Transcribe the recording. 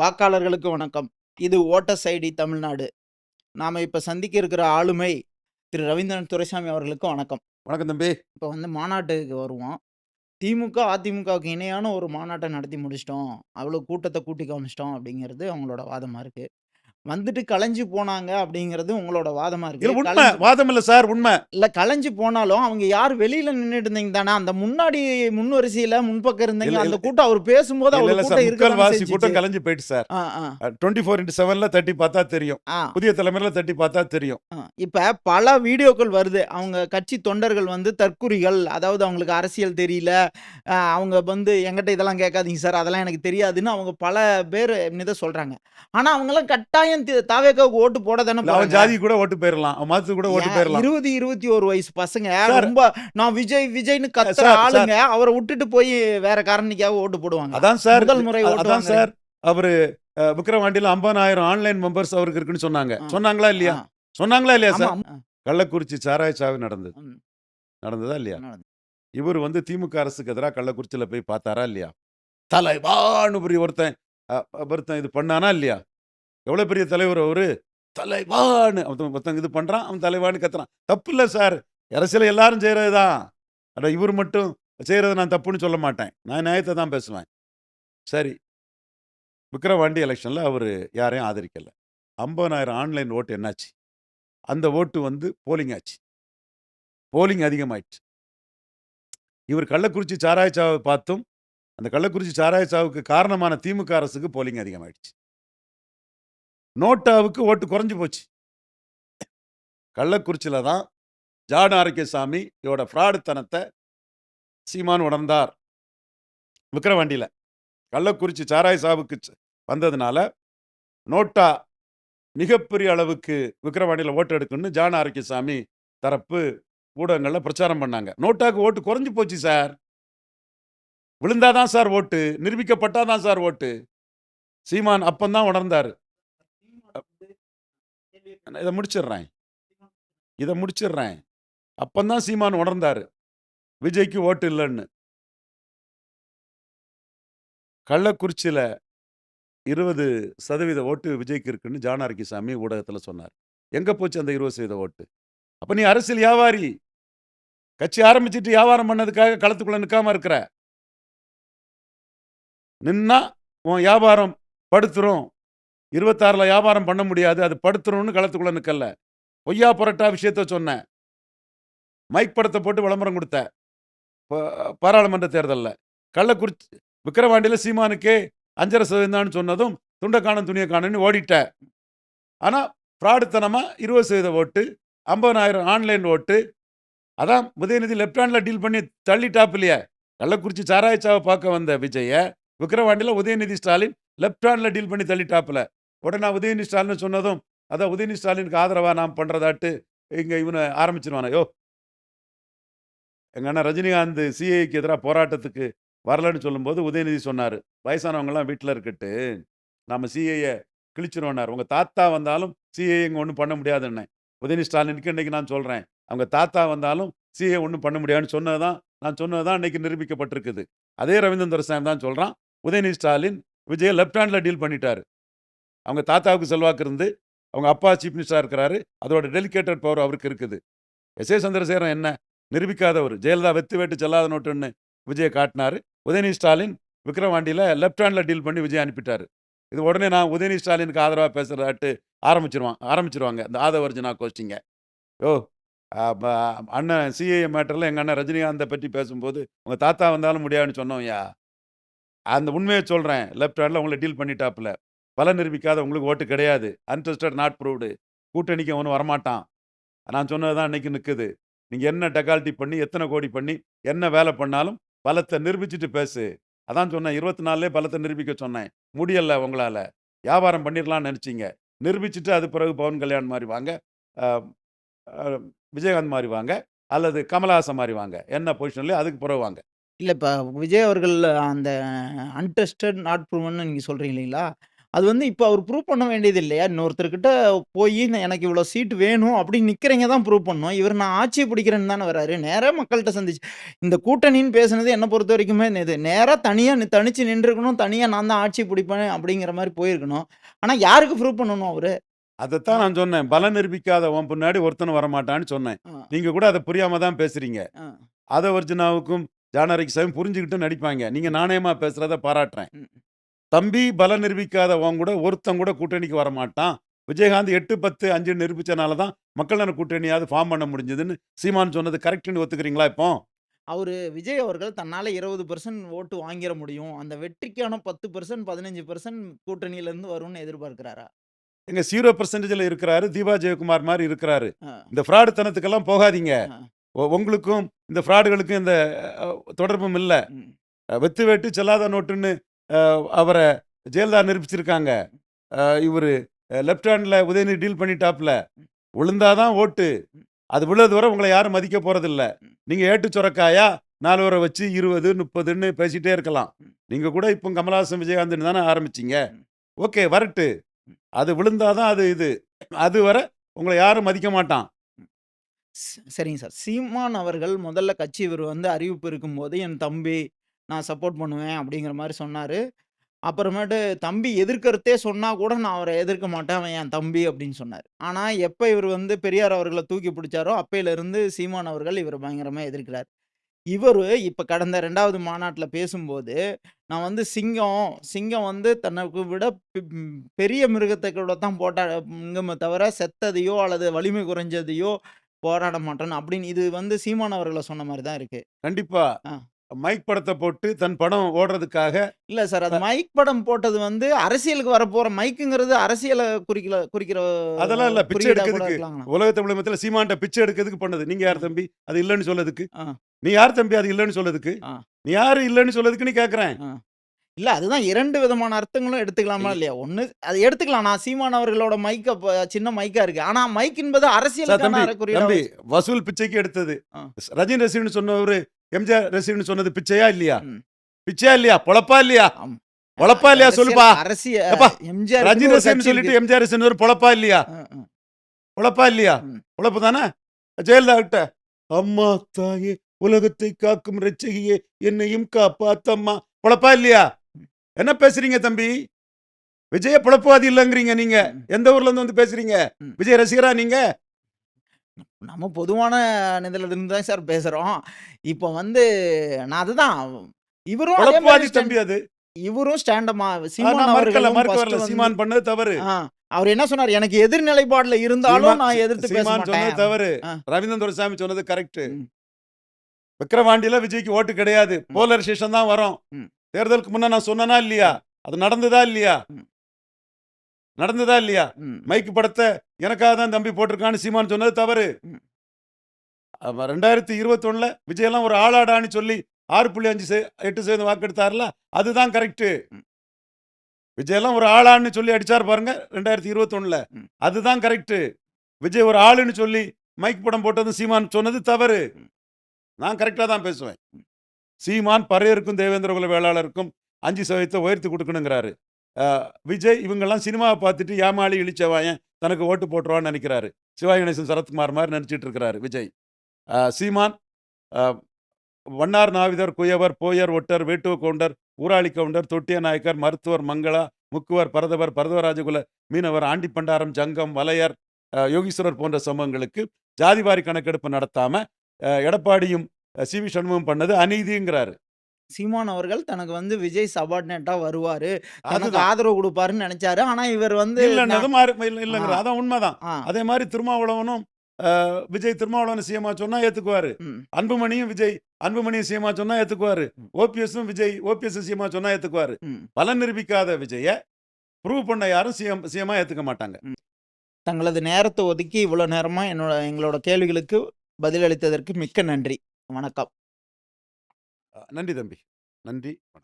வாக்காளர்களுக்கு வணக்கம். இது ஓட்டர்ஸ் ஐடி தமிழ்நாடு. நாம் இப்போ சந்திக்க இருக்கிற ஆளுமை திரு ரவீந்திரன் துரைசாமி அவர்களுக்கு வணக்கம். வணக்கம் தம்பி. இப்போ வந்து மாநாட்டுக்கு வருவோம். திமுக அதிமுகவுக்கு இணையான ஒரு மாநாட்டை நடத்தி முடிச்சிட்டோம். அவ்வளோ கூட்டத்தை கூட்டி காமிச்சிட்டோம் அப்படிங்கிறது அவங்களோட வாதமாக இருக்குது வந்துட்டு கலைஞ்சு போனாங்க அப்படிங்கிறது உங்களோட வாதமாக இல்ல இருக்குது உண்மை வாதம் இல்ல சார் உண்மை. இல்லை கலைஞ்சு போனாலும் அவங்க யார் வெளியில நின்றுட்டு இருந்தீங்க தானே? அந்த முன்னாடி முன் வரிசையில முன்பக்கம் இருந்தீங்க அந்த. கூட்டம் அவர் பேசும்போது அவர் கூட்டம் இருக்க கூட்டம் கலைஞ்சு போயிட்டு சார். டுவெண்ட்டி ஃபோர் இன்ட்டு செவன்ல தட்டி பார்த்தா தெரியும். புதிய தலைமுறையில தட்டி பார்த்தா தெரியும். இப்ப பல வீடியோக்கள் வருது. அவங்க கட்சி தொண்டர்கள் வந்து தற்குறிகள் அதாவது அவங்களுக்கு அரசியல் தெரியல. அவங்க வந்து எங்கிட்ட இதெல்லாம் கேட்காதீங்க சார் அதெல்லாம் எனக்கு தெரியாதுன்னு அவங்க பல பேர் இதை சொல்றாங்க. ஆனா அவங்க எல்லாம் கட்டாயம் தி- தாவேக்காவுக்கு ஓட்டு போட தானே அவன் ஜாதி கூட ஓட்டு போயிடலாம் அவன் மதத்துக்கு கூட ஓட்டு போயிடலாம் இருபது இருபத்தி ஒரு வயசு பசங்க. ரொம்ப நான் விஜய் விஜய்னு கத்துற ஆளுங்க அவரை விட்டுட்டு போய் வேற காரணிக்காக ஓட்டு போடுவாங்க. அதான் சார் முதல் முறை அதான். சார். அவரு விக்ரவாண்டியில ஐம்பதாயிரம் ஆன்லைன் மெம்பர்ஸ் அவருக்கு இருக்குன்னு சொன்னாங்க. சொன்னாங்களா இல்லையா? சொன்னாங்களா இல்லையா சார். கள்ளக்குறிச்சி சாராய சாவு நடந்தது நடந்ததா இல்லையா. இவர் வந்து திமுக அரசுக்கு எதிராக கள்ளக்குறிச்சியில போய் பார்த்தாரா இல்லையா? தலைவான்னு பெரிய ஒருத்தன் ஒருத்தன் இது பண்ணானா இல்லையா? எவ்வளோ பெரிய தலைவர் அவரு? தலைவான்னு. அவன் ஒருத்தன் இது பண்ணுறான் அவன் தலைவான்னு கத்துறான். தப்பு இல்லை சார். அரசியல் எல்லாரும் செய்யறதுதான் அட இவர் மட்டும் செய்கிறத நான் தப்புன்னு சொல்ல மாட்டேன். நான் நியாயத்தை தான் பேசுவேன். சரி. விக்ரவாண்டி எலெக்ஷனில் அவர் யாரையும் ஆதரிக்கலை. ஐம்பதாயிரம் ஆன்லைன் ஓட்டு என்னாச்சு? அந்த ஓட்டு வந்து போலிங் ஆச்சு. போலிங் அதிகமாயிடுச்சு. இவர் கள்ளக்குறிச்சி சாராய சாவை பார்த்தும் அந்த கள்ளக்குறிச்சி சாராய சாவுக்கு காரணமான திமுக அரசுக்கு போலிங் அதிகமாயிடுச்சு. நோட்டாவுக்கு ஓட்டு குறைஞ்சி போச்சு. கள்ளக்குறிச்சியில் தான் ஜான் ஆரோக்கியசாமி இதோட ஃப்ராடுத்தனத்தை சீமான் உணர்ந்தார். விக்கிரவாண்டியில். கள்ளக்குறிச்சி சாராய் சாவுக்கு வந்ததுனால நோட்டா மிகப்பெரிய அளவுக்கு விக்கிரவாண்டியில் ஓட்டு எடுக்கணும்னு ஜான் ஆரோக்கியசாமி தரப்பு ஊடகங்களில் பிரச்சாரம் பண்ணாங்க. நோட்டாக்கு ஓட்டு குறைஞ்சி போச்சு சார். விழுந்தாதான் சார் ஓட்டு நிரூபிக்கப்பட்டாதான் சார் ஓட்டு. சீமான் அப்பந்தான் உணர்ந்தார். இதை முடிச்சிடுறேன். இதை முடிச்சிடுறேன். அப்பந்தான் சீமான் உணர்ந்தாரு. விஜய்க்கு ஓட்டு இல்லைன்னு. கள்ளக்குறிச்சியில் இருபது சதவீத ஓட்டு விஜய்க்கு இருக்குன்னு ஜானார்கிசாமி ஊடகத்தில் சொன்னார். எங்கே போச்சு அந்த இருபது சதவீத ஓட்டு? அப்போ நீ அரசியல் வியாபாரி. கட்சி ஆரம்பிச்சிட்டு வியாபாரம் பண்ணதுக்காக களத்துக்குள்ளே நிற்காம இருக்கிற. நின்னா உன் வியாபாரம் படுத்துரும். இருபத்தாறில் வியாபாரம் பண்ண முடியாது. அது படுத்துணும்னு களத்துக்குள்ள நிற்கல பொய்யா புரட்டா விஷயத்த சொன்னேன் மைக் படத்தை போட்டு விளம்பரம் கொடுத்த. ப- பாராளுமன்ற தேர்தலில். கள்ளக்குறிச்சி விக்கிரவாண்டியில் சீமானுக்கே அஞ்சரை சதவீதம்னு சொன்னதும் துண்டை துணியை காணும்னு ஓடிட்ட. ஆனால் ஃப்ராடுத்தனமாக இருபது சதவீத ஓட்டு ஐம்பதாயிரம் ஆன்லைன் ஓட்டு. அதான் உதயநிதி லெஃப்ட் ஹேண்டில் டீல் பண்ணி தள்ளிட்டாப் இல்லையா. கள்ளக்குறிச்சி சாராயச்சாவை பார்க்க வந்த விஜய விக்கிரவாண்டியில் Udhayanidhi Stalin left handle deal பண்ணி தள்ளிட்டாப்புல உடனே உதயநிதி ஸ்டாலின் சொன்னதும் அதான் உதயநிதி ஸ்டாலினுக்கு ஆதரவாக நாம் பண்ணுறதாட்டு இங்கே இவனை ஆரம்பிச்சிருவானோ? யோ. எங்கள் அண்ணா ரஜினிகாந்த் சிஐக்கு எதிராக போராட்டத்துக்கு வரலன்னு சொல்லும்போது உதயநிதி சொன்னார் வயசானவங்கலாம் வீட்டில் இருக்கட்டு நம்ம சிஐயை கிழிச்சிருவோனார் உங்கள் தாத்தா வந்தாலும் சிஐ இங்கே ஒன்றும் பண்ண முடியாதுன்னு. உதயநிதி ஸ்டாலினுக்கு இன்றைக்கி நான் சொல்கிறேன் அவங்க தாத்தா வந்தாலும் சிஏ ஒன்றும் பண்ண முடியாதுன்னு சொன்னது தான் நான் சொன்னது தான் இன்றைக்கி நிரூபிக்கப்பட்டிருக்குது. அதே ரவீந்திரன் துரைசாமி தான் சொல்கிறான் உதயநிதி ஸ்டாலின் விஜயை லெஃப்ட் ஹேண்டில் டீல் பண்ணிட்டாரு. அவங்க தாத்தாவுக்கு செல்வாக்கு இருந்து அவங்க அப்பா சீஃப் மினிஸ்டராக இருக்கிறாரு. அதோட டெலிகேட்டட் பவர் அவருக்கு இருக்குது. எஸ். ஏ. சந்திரசேகரன் என்ன நிரூபிக்காதவர்? ஜெயலலிதா வெத்து வெட்டு செல்லாத நோட்டுன்னு விஜயை காட்டினார். உதயநிதி ஸ்டாலின் விக்ரவாண்டியில் லெஃப்ட் ஹேண்டில் டீல் பண்ணி விஜய் அனுப்பிட்டார். இது உடனே நான் உதயநிதி ஸ்டாலினுக்கு ஆதரவாக பேசுகிறதாட்டு ஆரம்பிச்சிருவான் ஆரம்பிச்சிருவாங்க. இந்த ஆதவர்ஜனா கோஷ்டிங்க ஓ அண்ணன் சிஏஏ மேட்டரில் எங்கள் அண்ணன் ரஜினிகாந்தை பற்றி பேசும்போது உங்கள் தாத்தா வந்தாலும் முடியாதுன்னு சொன்னோம்யா அந்த உண்மையை சொல்கிறேன் லெஃப்ட் ஹேண்டில் உங்களை டீல் பண்ணிட்டாப்புல. பல நிரூபிக்காத உங்களுக்கு ஓட்டு கிடையாது. அன்ட்ரஸ்டட் நாட் ப்ரூவ்டு கூட்டணிக்கு ஒன்றும் வரமாட்டான். நான் சொன்னது தான் இன்னைக்கு நிற்குது நீங்கள் என்ன டெகால்ட்டி பண்ணி எத்தனை கோடி பண்ணி என்ன வேலை பண்ணாலும் பலத்தை நிரூபிச்சுட்டு பேசு. அதான் சொன்னேன் இருபத்தி நாலுலே பலத்தை நிரூபிக்க சொன்னேன். முடியலை உங்களால். வியாபாரம் பண்ணிடலாம்னு நினச்சிங்க. நிரூபிச்சுட்டு அது பிறகு பவன் கல்யாண் மாதிரி வாங்க. விஜயகாந்த் மாதிரி வாங்க. அல்லது கமலஹாசன் மாதிரி வாங்க. என்ன பொசிஷன்லேயே அதுக்கு பிறகு வாங்க. இல்லை இப்போ விஜய் அவர்கள் அந்த அன்டெஸ்டட் நாட் ப்ரூவன்னு நீங்கள் சொல்கிறீங்க இல்லைங்களா? அது வந்து இப்ப அவர் ப்ரூவ் பண்ண வேண்டியது இல்லையா? இன்னொருத்தர்கிட்ட போயி எனக்கு இவ்வளோ சீட் வேணும் அப்படின்னு நிக்கிறவங்க தான் ப்ரூவ் பண்ணணும். இவர் நான் ஆட்சிய பிடிக்கிறேன்னு தானே வராரு. நேரா மக்கள்ட்ட சந்திச்சு இந்த கூட்டணின்னு பேசுனது என்ன பொறுத்தவரைக்குமே இது நேரா தனியா நி தனிச்சு நின்றுக்கணும். தனியா நான் தான் ஆட்சி பிடிப்பேன் அப்படிங்கிற மாரி போயிருக்கணும். ஆனா யாருக்கு ப்ரூவ் பண்ணணும் அவரு? அதத்தான் நான் சொன்னேன். பலம் நிரூபிக்காத உன் பின்னாடி ஒருத்தனும் வரமாட்டான்னு சொன்னேன். ஆ. நீங்க கூட அத புரியாம தான் பேசுறீங்க. ஆ. ஆதவர்ஜுனாவுக்கும் ஜானகிசாமியும் புரிஞ்சுகிட்டு நடிப்பாங்க. நீங்க நாணயமா பேசுறத பாராட்டுறேன். தம்பி பலம் நிரூபிக்காத உன் கூட ஒருத்தன் கூட கூட்டணிக்கு வரமாட்டான். விஜயகாந்த் 8, 10, 5 நிரூபிச்சனால தான் மக்கள் நல கூட்டணியாவது ஃபார்ம் பண்ண முடிஞ்சதுன்னு சீமான் சொன்னது கரெக்ட்ன்னு ஒத்துக்கிறீங்களா இப்போ? அவரு விஜய் அவர்கள் தன்னால 20% ஓட்டு வாங்கிற முடியும். அந்த வெற்றிக்கான 10%, 15% கூட்டணியிலருந்து வரும்னு எதிர்பார்க்கிறாரா? எங்க 0%ல இருக்கிறாரு. தீபா ஜெயக்குமார் மாரி இருக்கிறாரு. இந்த ஃப்ராடு தனத்துக்கெல்லாம் போகாதீங்க. உங்களுக்கும் இந்த ஃப்ராடுகளுக்கும் எந்த அ தொடர்பும் இல்ல. வெத்து வேட்டு செல்லாத நோட்டுன்னு அவரை ஜெயலலிதா நிரூபிச்சிருக்காங்க. இவர் லெஃப்ட் ஹேண்டில் உதயநிதி டீல் பண்ணிட்டாப்ல. விழுந்தா தான் ஓட்டு. அது விழுது வரை உங்களை யாரும் மதிக்க போகிறதில்ல நீங்கள் ஏட்டு சுரக்காயா 4 வச்சு இருபது முப்பதுன்னு பேசிகிட்டே இருக்கலாம். நீங்கள் கூட இப்போ கமலஹாசன், விஜயகாந்த்ன்னு தானே ஆரம்பிச்சீங்க. ஓகே வரட்டு. அது விழுந்தா தான் அது இது. அது வர உங்களை யாரும் மதிக்க மாட்டான். சரிங்க சார். சீமான் அவர்கள் முதல்ல கட்சி இவர் வந்து அறிவிப்பு இருக்கும்போது, என் தம்பி நான் சப்போர்ட் பண்ணுவேன் அப்படிங்கிற மாரி சொன்னாரு. அப்புறமேட்டு தம்பி எதிர்க்கருத்தே சொன்னா கூட நான் அவர எதிர்க்க மாட்டேன். அவன் என் தம்பி அப்படின்னு சொன்னாரு. ஆனா எப்ப இவரு வந்து பெரியார் அவர்கள தூக்கி பிடிச்சாரோ, அப்பையிலிருந்து சீமான் அவர்கள் இவர பயங்கரமா எதிர்க்கிறார். இவரு இப்ப கடந்த 2வது மாநாட்ல பேசும்போது, நான் வந்து சிங்கம், சிங்கம் வந்து தனக்கு விட பெரிய மிருகத்த கூட தான் போட்டா ங்குமே தவிர, செத்ததையோ அல்லது வலிமை குறைஞ்சதையோ போராட மாட்டேன்னு அப்படின்னு இது வந்து சீமான் அவர்கள சொன்ன மாரி தான் இருக்கு. கண்டிப்பா. மைக் படத்த போட்டு தன் படம் ஓடுறதுக்காக இல்ல சார். அது மைக் படம் போட்டது வந்து அரசியலுக்கு வரப்போற மைக்குங்கிறது அரசியல குறிக்கல குறிக்கிற அதெல்லாம் இல்ல. பிச்சை எடுக்கிறதுக்கு. உலக தமிழகத்துல சீமான்ட்ட பிச்சை எடுக்கிறதுக்கு பண்ணது. நீங்க யார். தம்பி? அது இல்லன்னு சொல்லதுக்கு? நீ யார் தம்பி அது இல்லன்னு சொல்லதுக்கு? நீ யாரு இல்லன்னு சொல்லதுக்குன்னு கேட்கிறேன். ஆ. இல்ல அதுதான் 2 விதமான அர்த்தங்களும் எடுத்துக்கலாமா இல்லையா? ஒண்ணு அது எடுத்துக்கலாம். நான் சீமான் அவர்களோட மைக்க சின்ன மைக்கா இருக்கு. ஆனா மைக் என்பது வச்சு வசூல் பிச்சைக்கு எடுத்தது. ரஜினி ரசிகன்னு சொன்னவரு, எம்ஜிஆர் ரசிகன்னு சொன்னது பிச்சையா இல்லையா? பிச்சையா இல்லையா? பொழப்பா இல்லையா? பொழப்பா இல்லையா சொல்லுப்பா. எம்ஜிஆர் ரஜினி கட்சி சொல்லிட்டு. எம்ஜிஆர் ரசிகன் ஒரு பொழப்பா இல்லையா? பொழப்பா இல்லையா? பொழப்பு தானே? ஜெயலலிதா கிட்ட அம்மா தாயே உலகத்தை காக்கும் ரட்சகியே என்னையும் காப்பாத்தம்மா பொழப்பா இல்லையா? என்ன பேசுறீங்க தம்பி? விஜய பொழப்புவாதி இல்லங்கிறீங்க நீங்க. எந்த ஊர்ல இருந்து வந்து பேசுறீங்க? விஜய் ரசிகரா நீங்க? நம்ம பொதுவான இதுல இருந்து தான் சார் பேசுறோம். இப்ப வந்து நான் அதுதான் இவரும் அதே பொழப்புவாதி ஸ்டாண்ட் தம்பி அது. இவரும் ஸ்டாண்ட மா ஆ, சீமான் மறுக்கல, அவர்களும் மறுக்க ஃபர்ஸ்ட் வரல. வந்து சீமான் பண்ணது தவறு. ஆ அவர் என்ன சொன்னாரு? எனக்கு எதிர் நிலைப்பாடுல இருந்தாலும் சீமான் நான் எதிர்த்து பேச சீமான் சொன்னது மாட்டேன். தவறு. ஆ. ரவீந்திரன் துரைசாமி சொன்னது கரெக்ட். ம். விக்கிரவாண்டியில விஜய்க்கு ஓட்டு கிடையாது. ம். போலரைசேஷன் தான் வரும். ம். தேர்தலுக்கு முன்ன நான் சொன்னனா இல்லையா? அது நடந்ததா இல்லையா? ம். நடந்ததா இல்லையா? ம். மைக் படத்த எனக்காக தான் தம்பி போட்டிருக்கான்னு சீமான் சொன்னது தவறு. அவ 2021ல விஜயெல்லாம் ஒரு ஆளாடான்னு சொல்லி 6.5 சே 8% வாக்கெடுத்தார்ல, அதுதான் கரெக்ட். விஜயெல்லாம் ஒரு ஆளான்னு சொல்லி அடிச்சார் பாருங்க 2021ல. ம். அதுதான் கரெக்ட். விஜய் ஒரு ஆளுன்னு சொல்லி மைக் படம் போட்டது சீமான் சொன்னது தவறு. நான் கரெக்ட்டா தான் பேசுவேன். சீமான் பறையருக்கும் தேவேந்திர குல வேளாளருக்கும் 5% உயர்த்தி குடுக்கணுங்கிறாரு. விஜய் இவங்கெல்லாம் சினிமாவை பார்த்துட்டு ஏமாளி, இழிச்சவாயன் தனக்கு ஓட்டு போட்டுருவான்னு நினைக்கிறாரு சிவாஜி கணேசன், சரத்குமார் மாதிரி நினச்சிட்டு இருக்கிறாரு Vijay. Seeman வண்ணார் நாவிதர், குயவர், Boer, ஒட்டர், வேட்டுவ counter, Urali counter, தொட்டிய நாயக்கர், மருத்துவர், மங்களா, முக்குவர், பரதவர், பரதவராஜகுல மீனவர், ஆண்டிப்பண்டாரம், ஜங்கம், வலையர், யோகீஸ்வரர் போன்ற சமூகங்களுக்கு ஜாதிவாரி கணக்கெடுப்பு நடத்தாம எடப்பாடியும், சி. வி. சண்முகம் பண்ணது அநீதிங்கிறாரு. சீமான் அவர்கள் தனக்கு வந்து விஜய் சபார்டினேட்டா வருவாரு. தனக்கு அதுதான். ஆதரவு குடுப்பாருன்னு நெனைச்சாரு. ஆனா இவர் வந்து நான் இல்ல ஆ. இல்லங்கிறார். அதான் உண்மதான். ஆ. அதே மாரி திருமாவளவனும் அ விஜய் திருமாவளவன சிஎம்மா சொன்னா ஏத்துக்குவாரு. ம். அன்புமணியும் விஜய் அன்புமணியும் சிஎம்மா சொன்னா ஏத்துக்குவாரு. ஓபிஎஸும் விஜய் ஓபிஎஸ் சிஎம்மா சொன்னா ஏத்துக்குவாரு. ம். பலன் நிரூபிக்காத விஜய ப்ரூவ் பண்ண யாரும் சிஎம் சிஎம்மா ஏத்துக்க மாட்டாங்க. தங்களது நேரத்த ஒதுக்கி இவ்வளோ நேரமா என்னோட எங்களோட கேள்விகளுக்கு பதிலளித்ததற்கு மிக்க நன்றி. வணக்கம். நன்றி தம்பி. நன்றி. வணக்கம்.